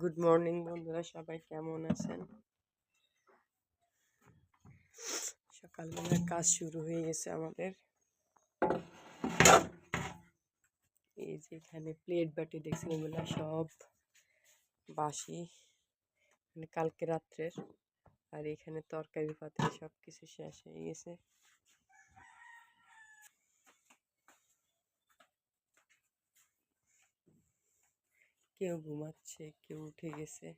Good morning বন্ধুরা, সবাই কেমন আছেন? সকালবেলার কাজ শুরু হয়ে গেছে আমাদের। এই যে এখানে প্লেট বাটি দেখছেন, এগুলো সব বাসি। মানে কালকে রাত্রের। আর এখানে তরকারি পাতি সব কিছু শেষ হয়ে গেছে। কেউ ঘুমাচ্ছে, কেউ উঠে গেছে।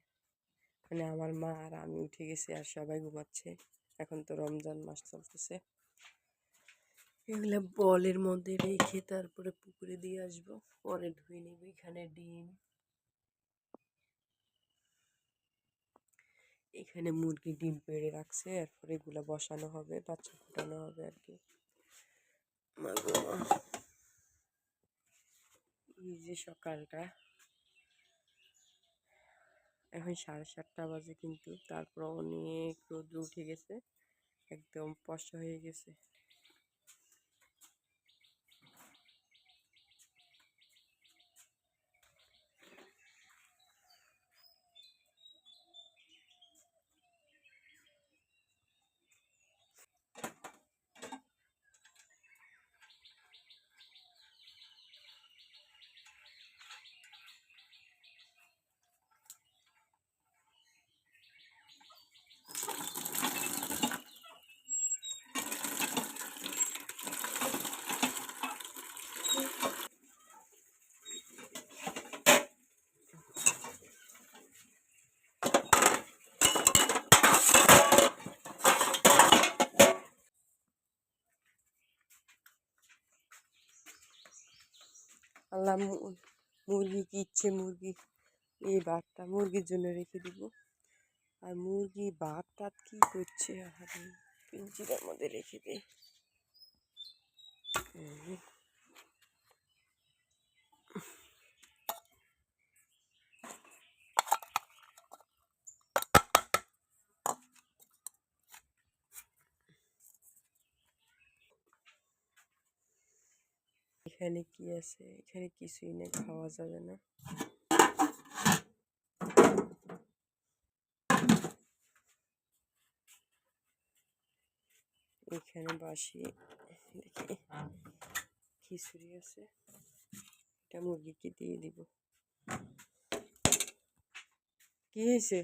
মানে আমার মা আর আমি উঠে গেছি আর সবাই ঘুমাচ্ছে। এখন তো রমজান মাস চলতেছে। এগুলো বলের মধ্যে রেখে তারপরে পুকুরে দিয়ে আসব। পরে ধুয়ে নিব এখানে ডিম। এখানে মুরগি ডিম পেড়ে রাখছে। এরপরে এগুলো বসানো হবে, বাচ্চা ফুটানো হবে আর কি। এই যে সকালটা। এখন সাড়ে সাতটা বাজে কিন্তু তারপর অনেক রোদ্র উঠে গেছে একদম পশা হয়ে গেছে। আল্লাহ মুরগি কি ইচ্ছে মুরগি এই ভাতটা মুরগির জন্য রেখে দিব। আর মুরগি ভাত টাত কি করছে? আর পিঞ্জিরার মধ্যে রেখে দে। এখানে কি আছে? এখানে কিছুই নেই, খাওয়া যাবে না। এখানে বাসি, দেখি, খিচুড়ি আছে। এটা মুরগিকে দিয়ে দিব। কি হয়েছে?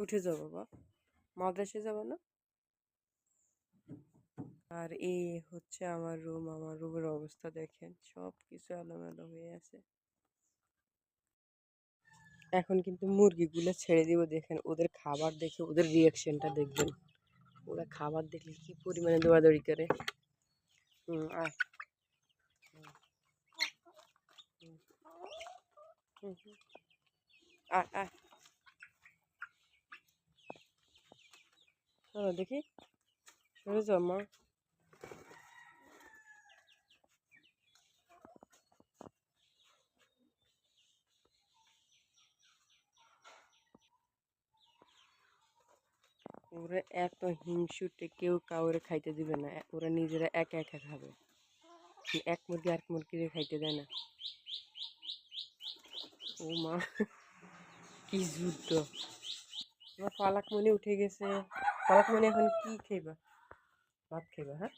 উঠে যাও বাবা। মাদ্রাসে যাব না? আর এই হচ্ছে আমার রুম, আমার রুমের অবস্থা দেখেন। সব কিছু এলোমেলো হয়ে আছে। এখন কিন্তু মুরগিগুলো ছেড়ে দিব, দেখেন। ওদের খাবার দেখে ওদের রিয়াকশনটা দেখবেন। ওরা খাবার দেখলে কি পরিমাণে দৌড়াদৌড়ি করে। হুম চলো দেখি। সরে যাও, মা। ওরা এত হিংসুটে কেউ কাউরে খাইতে দিবে না। ওরা নিজেরা একা একা খাবে। এক মুরগি আর মুরগিরে খাইতে দেয় না। ও মা, কি যুদ্ধ। আমার পালাকমণি উঠে গেছে। পালাকমণি এখন কি খাইবা? ভাত খাইবা হ্যাঁ?